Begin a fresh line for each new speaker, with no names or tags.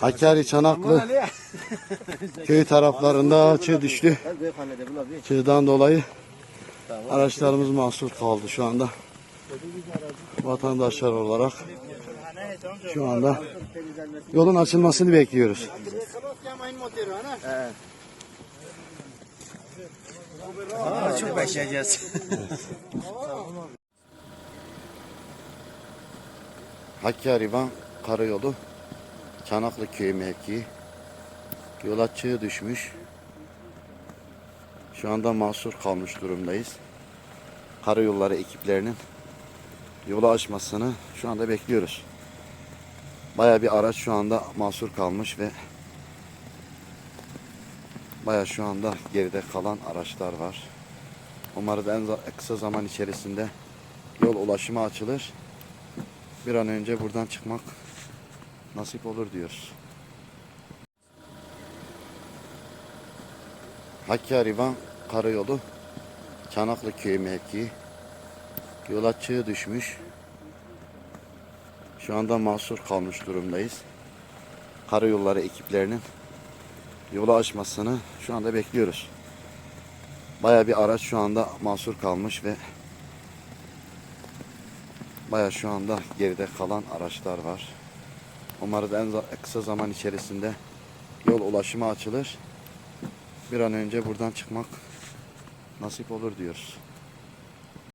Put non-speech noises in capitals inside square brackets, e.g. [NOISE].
Hakkari Çanaklı [LAUGHS] köy taraflarında çığ düştü. Çığdan dolayı araçlarımız mahsur kaldı şu anda. Vatandaşlar olarak şu anda yolun açılmasını bekliyoruz.
Çok bekleyeceğiz.
Hakkari Van Karayolu Çanaklı Köyü mevkii. Yola çığ düşmüş. Şu anda mahsur kalmış durumdayız. Karayolları ekiplerinin yolu açmasını şu anda bekliyoruz. Baya bir araç şu anda mahsur kalmış ve baya şu anda geride kalan araçlar var. Umarız en kısa zaman içerisinde yol ulaşımı açılır bir an önce buradan çıkmak nasip olur diyoruz. Hakkari Van Karayolu Çanaklı Köyü mevkii. Yola çığ düşmüş. Şu anda mahsur kalmış durumdayız. Karayolları ekiplerinin yolu açmasını şu anda bekliyoruz. Baya bir araç şu anda mahsur kalmış ve Baya şu anda geride kalan araçlar var. Umarız en kısa zaman içerisinde yol ulaşımı açılır. Bir an önce buradan çıkmak nasip olur diyoruz.